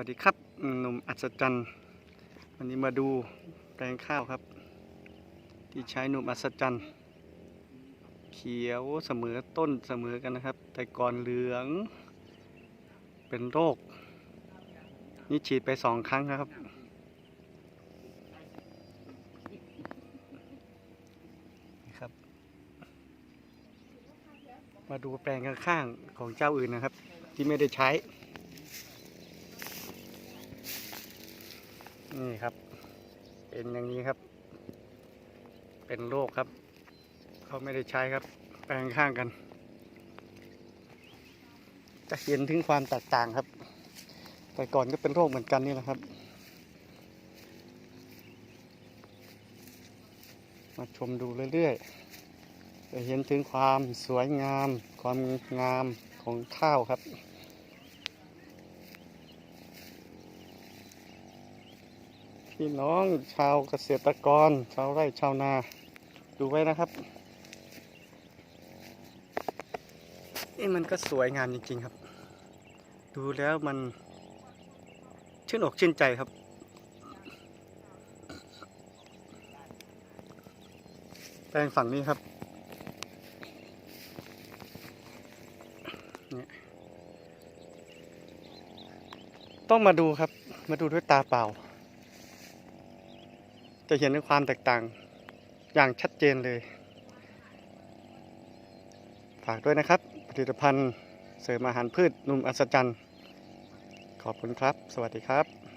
วัสดีครับหนุ่มอัศจรรย์ วันนี้มาดูแปลงข้าวครับ ที่ใช้หนุ่มอัศจรรย์ เขียวเสมอต้นเสมอกันนะครับ แต่ก่อนเหลือง เป็นโรค นี่ฉีดไปสองครั้งนะครับครับ มาดูแปลงข้างๆของเจ้าอื่นนะครับ ที่ไม่ได้ใช้ นี่ครับ เป็นอย่างนี้ครับ เป็นโรคครับ เขาไม่ได้ใช้ครับ แปลงข้างกัน จะเห็นถึงความแตกต่างครับ แต่ก่อนก็เป็นโรคเหมือนกันนี่แหละครับ มาชมดูเรื่อยๆจะเห็นถึงความสวยงาม ความงามของข้าวครับ พี่น้องชาวเกษตรกร ชาวไร่ชาวนา ดูไว้นะครับนี่มันก็สวยงามจริงๆครับ ดูแล้วมันชื่นอกชื่นใจครับ แปลงฝั่งนี้ครับเนี่ยต้องมาดูครับ มาดูด้วยตาเปล่า จะเห็นถึงความแตกต่างอย่างชัดเจนเลย ฝากด้วยนะครับ ผลิตภัณฑ์เสริมอาหารพืชนุ่มอัศจรรย์ ขอบคุณครับ สวัสดีครับ